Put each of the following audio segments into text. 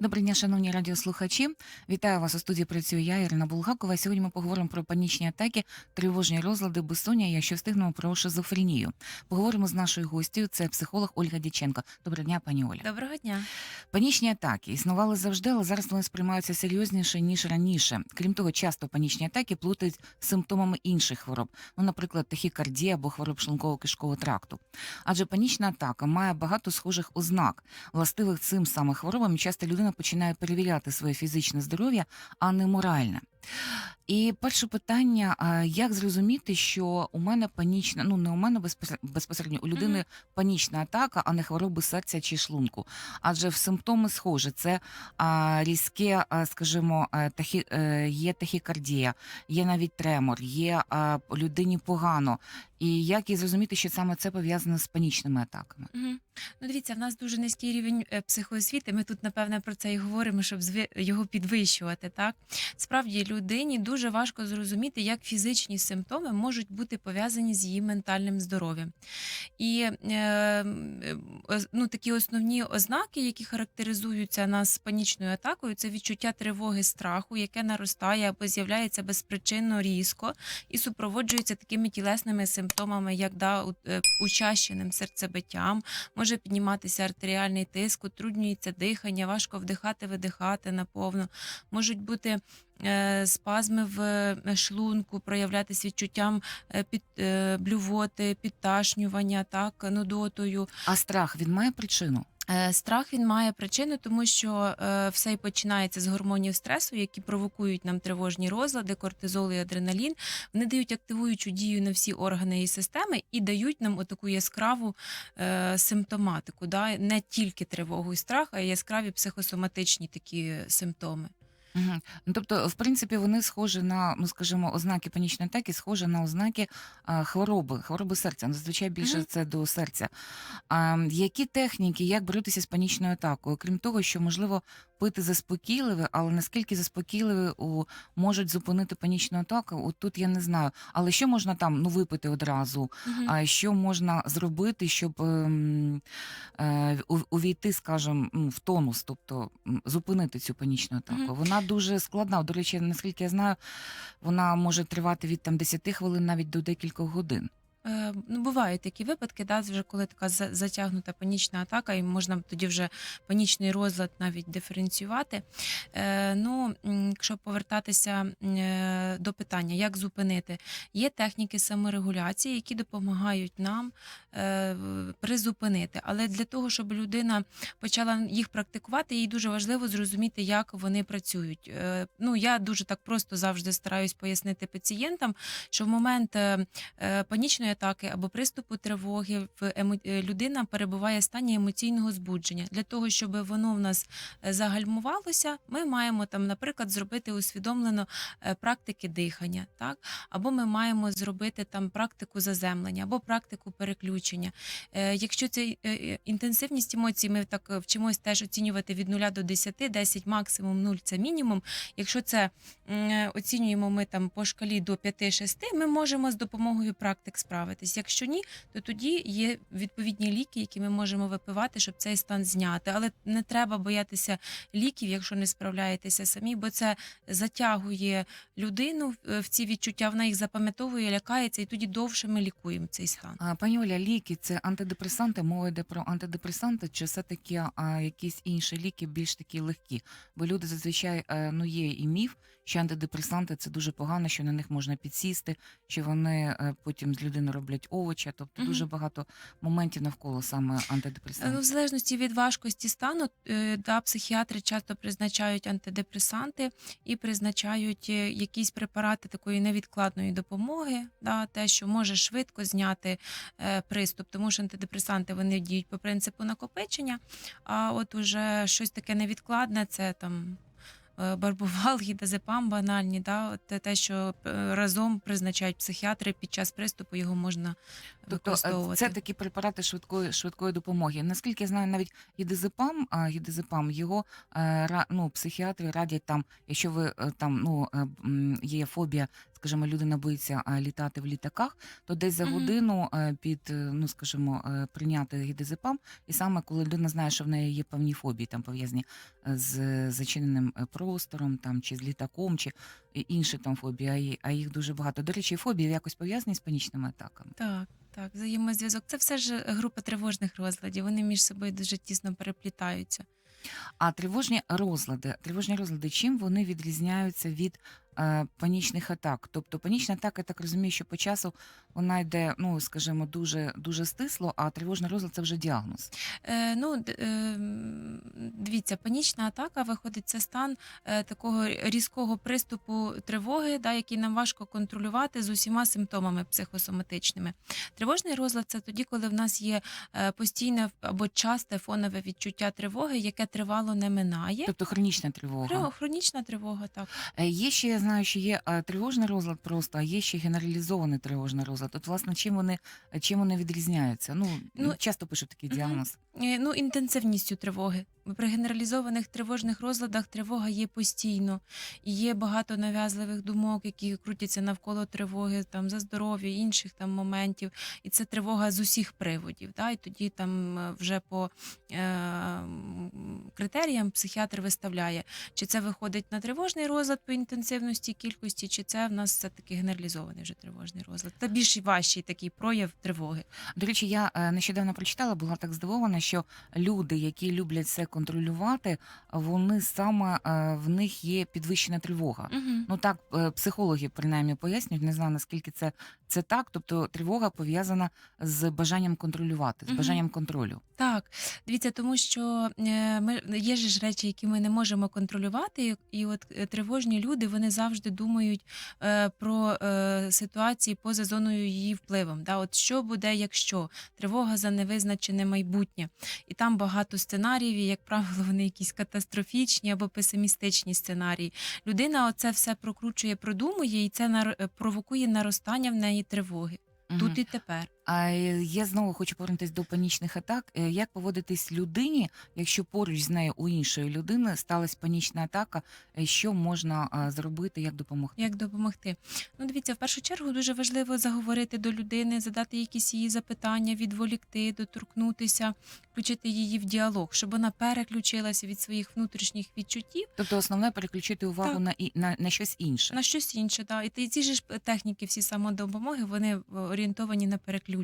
Доброго дня, шановні радіослухачі. Вітаю вас у студії. Працюю я, Ірина Булгакова. Сьогодні ми поговоримо про панічні атаки, тривожні розлади, безсоння. і, Якщо встигнемо про шизофренію. Поговоримо з нашою гостю. Це психолог Ольга Діченко. Доброго дня, пані Оля. Доброго дня. Панічні атаки існували завжди, але зараз вони сприймаються серйозніше ніж раніше. Крім того, часто панічні атаки плутають з симптомами інших хвороб, ну, наприклад, тахікардія або хвороб шлунково-кишкового тракту. Адже панічна атака має багато схожих ознак, властивих цим саме хворобам. Часто людина починає перевіряти своє фізичне здоров'я, а не моральне. І перше питання: а як зрозуміти, що у мене панічна, ну не у мене безпосер- безпосередньо, у людини Мгм. панічна атака, а не хвороби серця чи шлунку. Адже в симптоми схожі. Це а, різке, а, скажімо, е, тахі, е, є тахікардія, є навіть тремор, є а, людині погано. І як і зрозуміти, що саме це пов'язане з панічними атаками? Мгм. Ну, дивіться, в нас дуже низький рівень е, психоосвіти. Ми тут, напевне, про це і говоримо, щоб зви- його підвищувати. Так справді людині дуже важко зрозуміти, як фізичні симптоми можуть бути пов'язані з її ментальним здоров'ям. І е, е, ну, такі основні ознаки, які характеризуються нас панічною атакою, це відчуття тривоги, страху, яке наростає або з'являється безпричинно різко і супроводжується такими тілесними симптомами, як да, е, учащеним серцебиттям, може підніматися артеріальний тиск, утруднюється дихання, важко вдихати, видихати наповно, можуть бути. Е, Спазми в е, шлунку, проявлятися відчуттям е, під блювоти, підташнювання, так нудотою. А страх він має причину? Страх він має причину, тому що все і починається з гормонів стресу, які провокують нам тривожні розлади, кортизол і адреналін. Вони дають активуючу дію на всі органи і системи і дають нам отаку яскраву симптоматику. Да? Не тільки тривогу і страх, а й яскраві психосоматичні такі симптоми. Угу. Ну, тобто, в принципі, вони схожі на, ну скажімо, ознаки панічної атаки, схожі на ознаки а, хвороби, хвороби серця. Ну, Зазвичай більше Мгм. це до серця. А, які техніки, як боротися з панічною атакою? Крім того, що можливо пити заспокійливе, але наскільки заспокійливе у, можуть зупинити панічну атаку? От тут я не знаю. Але що можна там ну випити одразу? А що можна зробити, щоб ем, е, увійти, скажімо, в тонус, тобто зупинити цю панічну атаку? Мгм. Вона дуже складна. До речі, наскільки я знаю, вона може тривати від там 10 хвилин навіть до декількох годин. Е, Ну, бувають такі випадки, да, вже коли така затягнута панічна атака, і можна тоді вже панічний розлад навіть диференціювати. Е, ну, якщо повертатися е, до питання, як зупинити, є техніки саморегуляції, які допомагають нам призупинити. Але для того, щоб людина почала їх практикувати, їй дуже важливо зрозуміти, як вони працюють. Ну, я дуже так просто завжди стараюсь пояснити пацієнтам, що в момент панічної атаки або приступу тривоги в емо... е, людина перебуває в стані емоційного збудження. Для того, щоб воно в нас е, загальмувалося, ми маємо там, наприклад, зробити усвідомлено е, практики дихання, так або ми маємо зробити там практику заземлення, або практику переключення. Якщо це інтенсивність емоцій, ми так вчимось теж оцінювати від 0 до 10, 10 максимум, 0 – це мінімум. Якщо це оцінюємо ми там по шкалі до 5-6, ми можемо з допомогою практик справитись. Якщо ні, то тоді є відповідні ліки, які ми можемо випивати, щоб цей стан зняти. Але не треба боятися ліків, якщо не справляєтеся самі, бо це затягує людину в- ці відчуття. Вона їх запам'ятовує, лякається, і тоді довше ми лікуємо цей стан. Пані Оля, ліки це антидепресанти, мова йде про антидепресанти, чи все таки а, якісь інші ліки більш такі легкі? Бо люди зазвичай е, ну є і міф, що антидепресанти це дуже погано, що на них можна підсісти, що вони е, потім з людини роблять овочі. Тобто дуже багато моментів навколо саме Ну, в залежності від важкості стану, е, да, психіатри часто призначають антидепресанти і призначають е, якісь препарати такої невідкладної допомоги, да, те, що може швидко зняти е, приступ, тому що антидепресанти вони діють по принципу накопичення. А от уже щось таке невідкладне, це там. Е, Барбувал, гідазепам банальні, да, те- те, що е, разом призначають психіатри під час приступу, його можна Тобто е, це такі препарати швидкої швидкої допомоги. Наскільки я знаю, навіть гідезепам, а гідезепам його е, ну, психіатри радять там, якщо ви е, там ну є фобія, скажімо, людина боїться літати в літаках, то десь за годину під ну скажімо прийняти гідезепам, і саме коли людина знає, що в неї є певні фобії, там пов'язані з зачиненим простором, там чи з літаком, чи інші там фобії, а а їх дуже багато. До речі, фобії якось пов'язані з панічними атаками. Так, так, взаємозв'язок. Це все ж група тривожних розладів. Вони між собою дуже тісно переплітаються. А тривожні розлади, тривожні розлади, чим вони відрізняються від е, панічних атак? Тобто панічна атака, я так розумію, що по часу вона йде, ну скажімо, дуже дуже стисло, а тривожний розлад це вже діагноз. Е, ну, е, дивіться, панічна атака виходить це стан е, такого різкого приступу тривоги, да, який нам важко контролювати з усіма симптомами психосоматичними. Тривожний розлад це тоді, коли в нас є е, постійне або часте фонове відчуття тривоги, яке тривало не минає. Тобто хронічна тривога. Хронічна тривога, так. Е, Є ще, знаю, що є е, тривожний розлад просто, а є ще генералізований тривожний розлад. От, власне, чим вони, чим вони відрізняються? Ну, Ну, часто пишуть такий діагноз. Е, Ну, інтенсивністю тривоги. При генералізованих тривожних розладах тривога є постійно. І є багато нав'язливих думок, які крутяться навколо тривоги, там за здоров'я, інших там моментів. І це тривога з усіх приводів. Да? І тоді там е, вже по е, критеріям психіатр виставляє, чи це виходить на тривожний розлад по інтенсивності кількості, чи це в нас все таки генералізований вже тривожний розлад. Це більш важчий такий прояв тривоги. До речі, я е, нещодавно прочитала, була так здивована, що люди, які люблять все контролювати, вони саме е, в них є підвищена тривога. Угу. Ну так е, психологи принаймні пояснюють, не знаю наскільки це, це так. Тобто тривога пов'язана з бажанням контролювати, з Мгм. бажанням контролю. Так, дивіться, тому що е, ми є ж речі, які ми не можемо контролювати, і, от тривожні люди вони завжди думають про ситуації поза зоною її впливом. Да? От що буде, якщо тривога за невизначене майбутнє, і там багато сценаріїв, як правило, вони якісь катастрофічні або песимістичні сценарії. Людина оце все прокручує, продумує, і це провокує наростання в неї тривоги. угу. Тут і тепер. А е, я знову хочу повернутися до панічних атак. Е, Як поводитись людині, якщо поруч з нею у іншої людини сталася панічна атака? Е, Що можна зробити, як допомогти? Як допомогти? Ну, дивіться, в першу чергу дуже важливо заговорити до людини, задати якісь її запитання, відволікти, доторкнутися, включити її в діалог, щоб вона переключилася від своїх внутрішніх відчуттів Тобто, основне переключити увагу Так. на, і- на, на щось інше. на щось інше. Да. І ці ж техніки, всі самодопомоги, вони орієнтовані на переключення.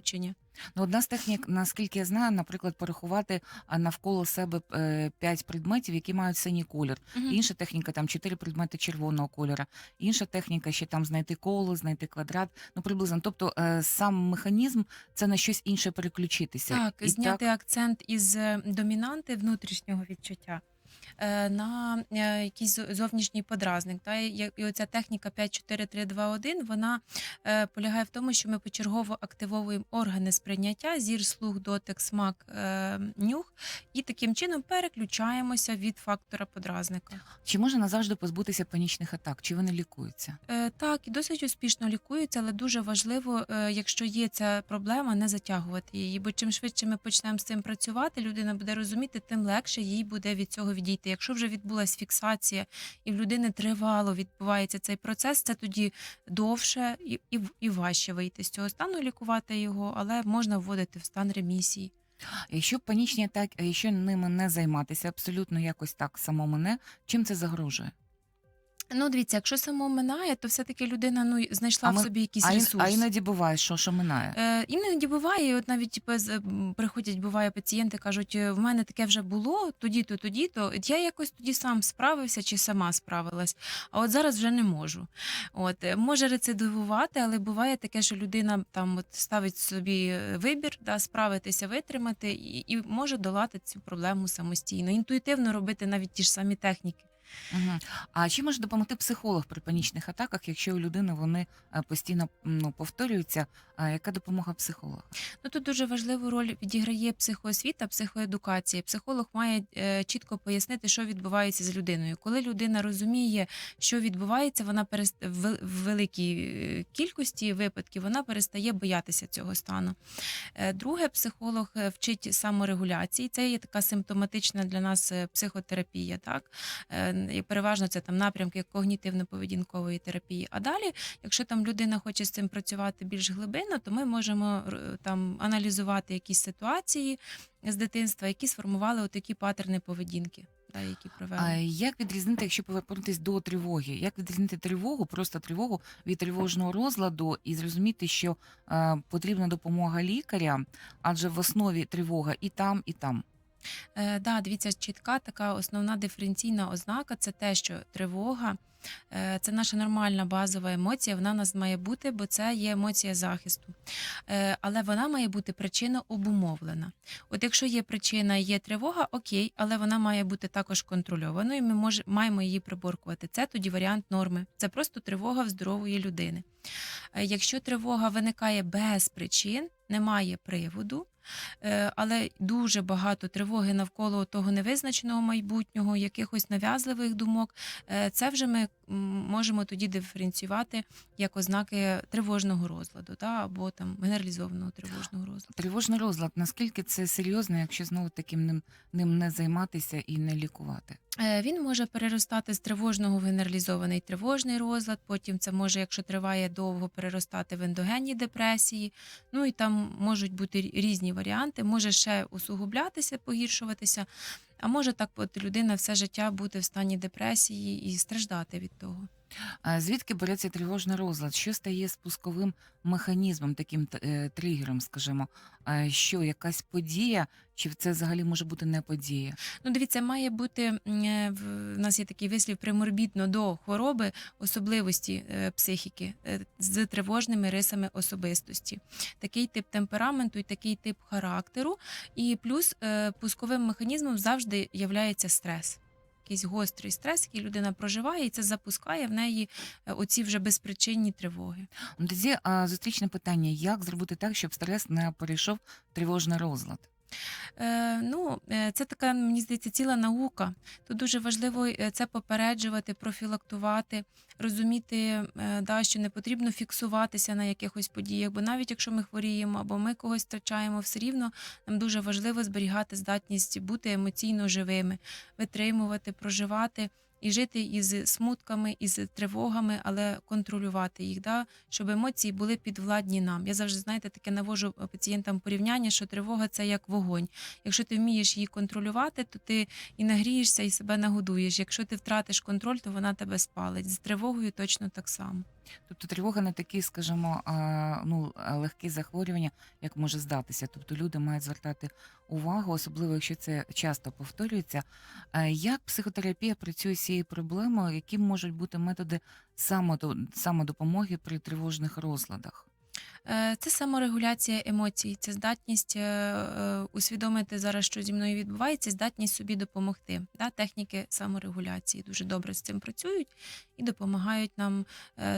Ну, одна з технік, наскільки я знаю, наприклад, порахувати навколо себе е, п'ять предметів, які мають синій колір. Мгм. Інша техніка там чотири предмети червоного кольора. Інша техніка ще там знайти коло, знайти квадрат. Ну приблизно. Тобто е, сам механізм це на щось інше переключитися. Так, І зняти акцент із е, домінанти внутрішнього відчуття. Е, На е, якийсь зовнішній подразник. Та і оця техніка 5-4-3-2-1, вона е, полягає в тому, що ми почергово активовуємо органи сприйняття, зір, слух, дотик, смак, нюх, і таким чином переключаємося від фактора подразника. Чи можна назавжди позбутися панічних атак? Чи вони лікуються? Так, і досить успішно лікуються, але дуже важливо, якщо є ця проблема, не затягувати її. Бо чим швидше ми почнемо з цим працювати, людина буде розуміти, тим легше їй буде від цього відійти. Якщо вже відбулася фіксація і в людини тривало відбувається цей процес, це тоді довше і, і, і важче вийти з цього стану, лікувати його, але можна вводити в стан ремісії. Якщо панічні атаки, якщо ними не займатися, абсолютно якось так само мене, чим це загрожує? Ну, дивіться, якщо само минає, то все-таки людина ну знайшла А в ми- собі якийсь А, ін- ресурс. а іноді буває, що, що минає. Е, іноді буває, і от навіть типу, з- приходять, буває пацієнти, кажуть, «Е, в мене таке вже було, тоді-то, тоді-то. От Я якось тоді сам справився чи сама справилась, а от зараз вже не можу. От е, може рецидивувати, але буває таке, що людина там от ставить собі е, вибір, да, справитися, витримати, і, і може долати цю проблему самостійно. Інтуїтивно робити навіть ті ж самі техніки. Мгм. А чи може допомогти психолог при панічних атаках, якщо у людини вони е, постійно ну, повторюються? А яка допомога психолога? Ну тут дуже важливу роль відіграє психоосвіта, психоедукація. Психолог має е, чітко пояснити, що відбувається з людиною. Коли людина розуміє, що відбувається, вона перест... в великій е, кількості випадків вона перестає боятися цього стану. Е, Друге, психолог е, вчить саморегуляції. Це є така симптоматична для нас психотерапія. Так Е, і переважно це там напрямки когнітивно-поведінкової терапії. А далі, якщо там людина хоче з цим працювати більш глибинно, то ми можемо там аналізувати якісь ситуації з дитинства, які сформували такі патерни поведінки, да, які провели. А як відрізнити, якщо повернутися до тривоги? Як відрізнити тривогу, просто тривогу від тривожного розладу і зрозуміти, що е, потрібна допомога лікаря, адже в основі тривога і там, і там. Е, да, дивіться, чітка така основна диференційна ознака це те, що тривога е, це наша нормальна базова емоція. Вона в нас має бути, бо це є емоція захисту. Е, але вона має бути причина обумовлена. От якщо є причина, є тривога, окей, але вона має бути також контрольованою. Ми маємо її приборкувати. Це тоді варіант норми. Це просто тривога в здорової людини. Е, Якщо тривога виникає без причин, немає приводу, але дуже багато тривоги навколо того невизначеного майбутнього, якихось нав'язливих думок, е, це вже ми можемо тоді диференціювати як ознаки тривожного розладу да, або там генералізованого тривожного розладу. Тривожний розлад, наскільки це серйозно, якщо знову таким ним, ним не займатися і не лікувати? Е, Він може переростати з тривожного в генералізований тривожний розлад. Потім це може, якщо триває довго, переростати в ендогенні депресії. Ну і там можуть бути різні варіанти. Може ще усугублятися, погіршуватися. А може так, от людина все життя бути в стані депресії і страждати від того. А звідки береться тривожний розлад? Що стає спусковим механізмом, таким е, тригером, скажімо? Що якась подія, чи це взагалі може бути не подія? Ну, дивіться, має бути е, в нас є такий вислів приморбітно до хвороби особливості е, психіки з тривожними рисами особистості. Такий тип темпераменту і такий тип характеру. І плюс пусковим механізмом завжди являється стрес. Якийсь гострий стрес, який людина проживає, і це запускає в неї е, оці вже безпричинні тривоги. Тоді зустрічне питання: як зробити так, щоб стрес не перейшов в тривожний розлад? Е, ну, е, це така, мені здається, ціла наука. Тут дуже важливо е, це попереджувати, профілактувати, розуміти, да, що не потрібно фіксуватися на якихось подіях, бо навіть якщо ми хворіємо або ми когось втрачаємо, все рівно нам дуже важливо зберігати здатність бути емоційно живими, витримувати, проживати. І жити із смутками, із тривогами, але контролювати їх, да? щоб емоції були підвладні нам. Я завжди, знаєте, таке навожу е, пацієнтам порівняння, що тривога це як вогонь. Якщо ти вмієш її контролювати, то ти і нагрієшся, і себе нагодуєш. Якщо ти втратиш контроль, то вона тебе спалить. З тривогою точно так само. Тобто тривога не такі, скажімо, ну, легкі захворювання, як може здатися. Тобто люди мають звертати увагу, особливо якщо це часто повторюється. Як психотерапія працює з цією проблеми, які можуть бути методи самодопомоги при тривожних розладах? Е, Це саморегуляція емоцій, це здатність е, е, усвідомити зараз, що зі мною відбувається, здатність собі допомогти. Техніки саморегуляції дуже добре з цим працюють і допомагають нам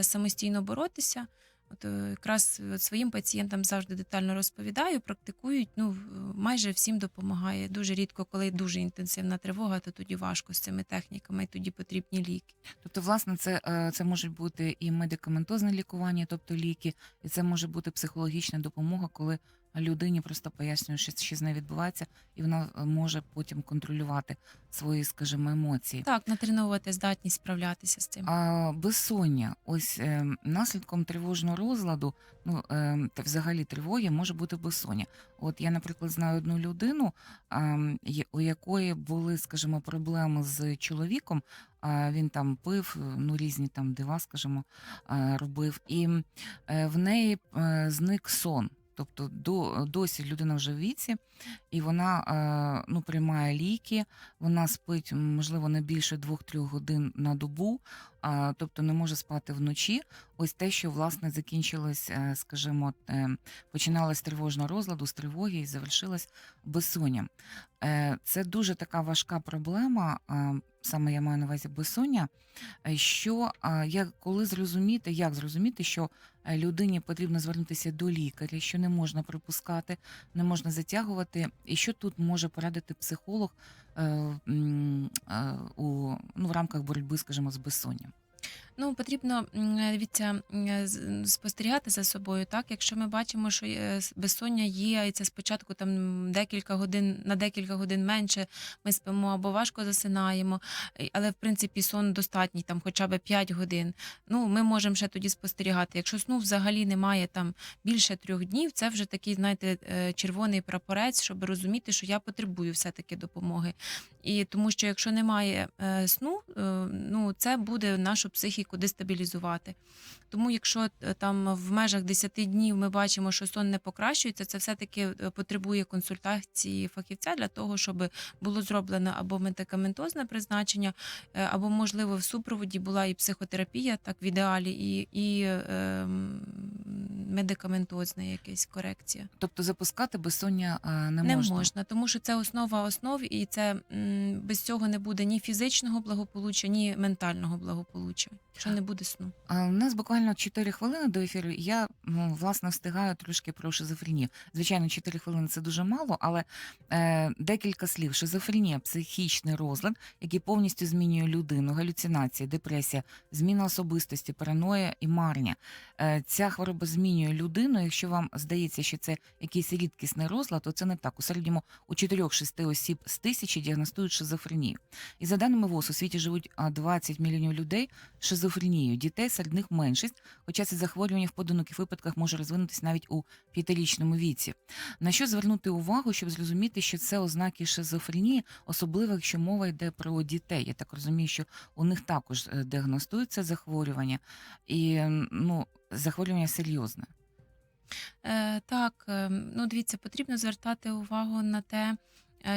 самостійно боротися. От е, якраз от своїм пацієнтам завжди детально розповідаю, практикують. Ну майже всім допомагає. Дуже рідко, коли дуже інтенсивна тривога, то тоді важко з цими техніками, і тоді потрібні ліки. Тобто, власне, це, е, це можуть бути і медикаментозне лікування, тобто ліки, і це може бути психологічна допомога, коли людині просто пояснює, що, з нею відбувається, і вона е, може потім контролювати свої, скажімо, емоції. Так, натренувати здатність справлятися з цим. А безсоння, ось е, наслідком тривожного розладу, ну е, та взагалі тривоги може бути безсоння. От я, наприклад, знаю одну людину, є- у якої були, скажімо, проблеми з чоловіком. А він там пив, е, ну різні там дива, скажімо, робив, і е, в неї е, зник сон. Тобто до, досі людина вже в віці, і вона е, ну, приймає ліки, вона спить, можливо, не більше 2-3 годин на добу, тобто не може спати вночі. Ось те, що власне закінчилось, е, скажімо, е, починалось тривожного розладу, з тривоги і завершилось безсонням. Це дуже така важка проблема, саме я маю на увазі безсоння. е, Що як коли зрозуміти, як зрозуміти, що е, людині потрібно звернутися до лікаря, що не можна припускати, не можна затягувати, і що тут може порадити психолог е, у ну в рамках боротьби, скажімо, з безсонням. Ну, потрібно м, дивіться, з- спостерігати за собою. Так, якщо ми бачимо, що е, безсоння є, і це спочатку там декілька годин на декілька годин менше ми спимо або важко засинаємо, е, але в принципі сон достатній, там хоча б 5 годин. Ну, ми можемо ще тоді спостерігати. Якщо сну взагалі немає там більше трьох днів, це вже такий, знаєте, е, червоний прапорець, щоб розуміти, що я потребую все-таки допомоги. І тому що якщо немає е, сну, е, ну це буде нашу психіку дестабілізувати. Тому, якщо е, там в межах 10 днів ми бачимо, що сон не покращується, це все-таки е, потребує консультації фахівця для того, щоб було зроблено або медикаментозне призначення, е, або, можливо, в супроводі була і психотерапія, так в ідеалі, і, і е, м, медикаментозна якась корекція. Тобто запускати безсоння не, Не можна. можна, тому що це основа основ, і це м, без цього не буде ні фізичного благополуччя, ні ментального благополуччя, якщо не буде сну. А, У нас буквально 4 хвилини до ефіру. Я ну, власне встигаю трошки про шизофренію. Звичайно, 4 хвилини це дуже мало, але е, декілька слів. Шизофренія психічний розлад, який повністю змінює людину, галюцинації, депресія, зміна особистості, параноя і марня. Е, ця хвороба змінює людину. Якщо вам здається, що це якийсь рідкісний розлад, то це не так. У середньому у 4-6 осіб з тисячі діагностують шизофренію. І за даними ВОЗ, у світі живуть а, 20 мільйонів людей з шизофренією. Дітей серед них меншість, хоча це захворювання в поодиноких випадках може розвинутися навіть у п'ятирічному віці. На що звернути увагу, щоб зрозуміти, що це ознаки шизофренії, особливо якщо мова йде про дітей. Я так розумію, що у них також е, діагностується захворювання, і ну захворювання серйозне. Е, так, е, ну дивіться, потрібно звертати увагу на те,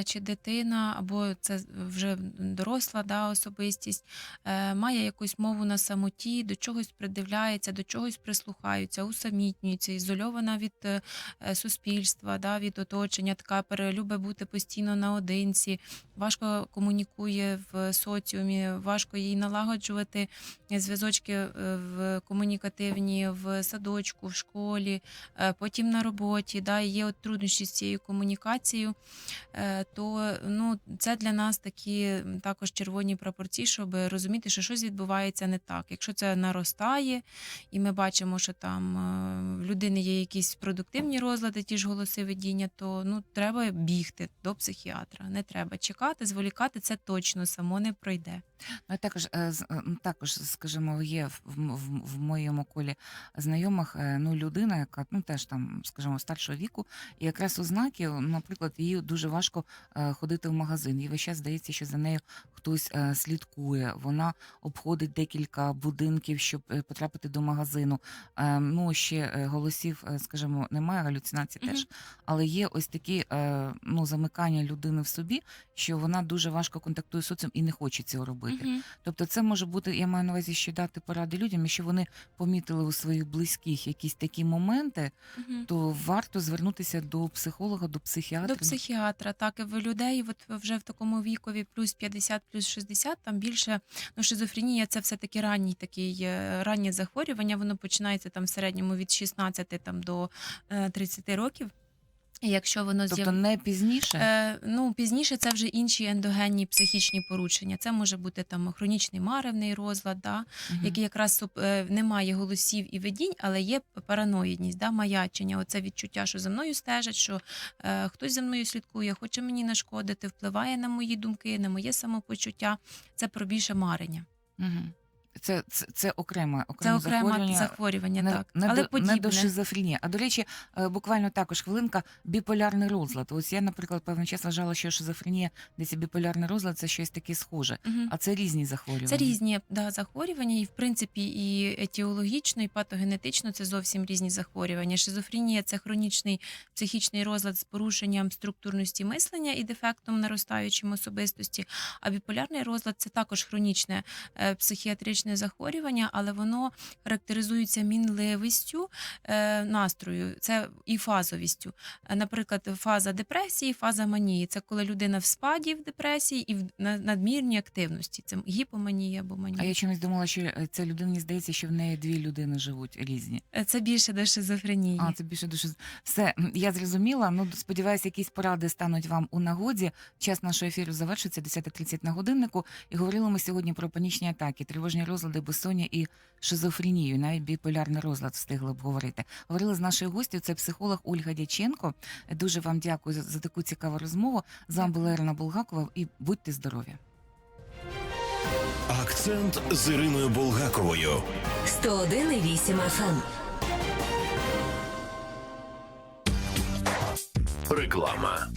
чи дитина або це вже доросла да, особистість е, має якусь мову на самоті, до чогось придивляється, до чогось прислухаються, усамітнюється, ізольована від е, е, суспільства, да, від оточення, така перелюбить бути постійно наодинці, важко комунікує в соціумі, важко їй налагоджувати зв'язочки е, в комунікативні в садочку, в школі, е, потім на роботі, да, є от труднощі з цією комунікацією, е, то ну, це для нас такі також червоні прапорці, щоб розуміти, що щось відбувається не так. Якщо це наростає, і ми бачимо, що там е, в людини є якісь продуктивні розлади, ті ж голоси видіння, то ну, треба бігти до психіатра. Не треба чекати, зволікати, це точно само не пройде. Ну, я також, е, з- е, також, скажімо, є в, в, в- в моєму колі знайомих е, ну, людина, яка ну, теж там, скажімо, старшого віку, і якраз ознаки, наприклад, їй дуже важко е, ходити в магазин. Їй весь час здається, що за нею хтось е, слідкує. Вона обходить декілька будинків, щоб е, потрапити до магазину. Е, ну, ще е, голосів, е, скажімо, немає, галюцинацій Мгм. теж, але є ось такі е, ну, замикання людини в собі, що вона дуже важко контактує з соціумом і не хоче цього робити. Мгм. Тобто, це може бути, я маю на увазі, що дати поради людям, якщо вони помітили у своїх близьких якісь такі моменти, Мгм. то варто звернутися до психолога, до психіатра. До психіатра, так і в людей, от вже в такому вікові, плюс 50, плюс 60, там більше ну, шизофренія це все таки ранній такий е, раннє захворювання. Воно починається там в середньому від 16 там до е, 30 років. Якщо воно Тобто з'яв... не пізніше. Е, ну, пізніше це вже інші ендогенні психічні порушення. Це може бути там хронічний маревний розлад, да, Мгм. який якраз е, немає голосів і видінь, але є параноїдність, да, маячення. Оце відчуття, що за мною стежать, що е, хтось за мною слідкує, хоче мені нашкодити, впливає на мої думки, на моє самопочуття. Це про більше марення. Мгм. Це, це, це окреме, Це окреме окреме захворювання. захворювання, Не, так. не, Але до, не до шизофренії. А до речі, е, буквально також хвилинка біполярний розлад. Ось я, наприклад, певний час вважала, що шизофренія, десь біполярний розлад це щось таке схоже. Мгм. А це різні захворювання. Це різні да, захворювання, і в принципі і етіологічно, і патогенетично це зовсім різні захворювання. Шизофренія це хронічний психічний розлад з порушенням структурності мислення і дефектом наростаючим особистості. А біполярний розлад це також хронічне е, психіатричне захворювання, але воно характеризується мінливістю е, настрою, це і фазовістю. Е, Наприклад, фаза депресії, фаза манії це коли людина в спаді в депресії і в на- надмірній активності. Це гіпоманія або манія. А я чомусь думала, що е, це людині здається, що в неї дві людини живуть різні. Це більше до шизофренії. А це більше дуже все. Я зрозуміла. Ну сподіваюся, якісь поради стануть вам у нагоді. Час нашого ефіру завершується 10.30 на годиннику. І говорили ми сьогодні про панічні атаки, тривожні розлади, безсоння і шизофренію. Навіть біполярний розлад встигли б говорити. Говорили з нашою гостю. Це психолог Ольга Дяченко. Дуже вам дякую за, за таку цікаву розмову. З вами була Ірина Булгакова. І будьте здорові. Акцент з Іриною Булгаковою. 101,8 FM. Реклама.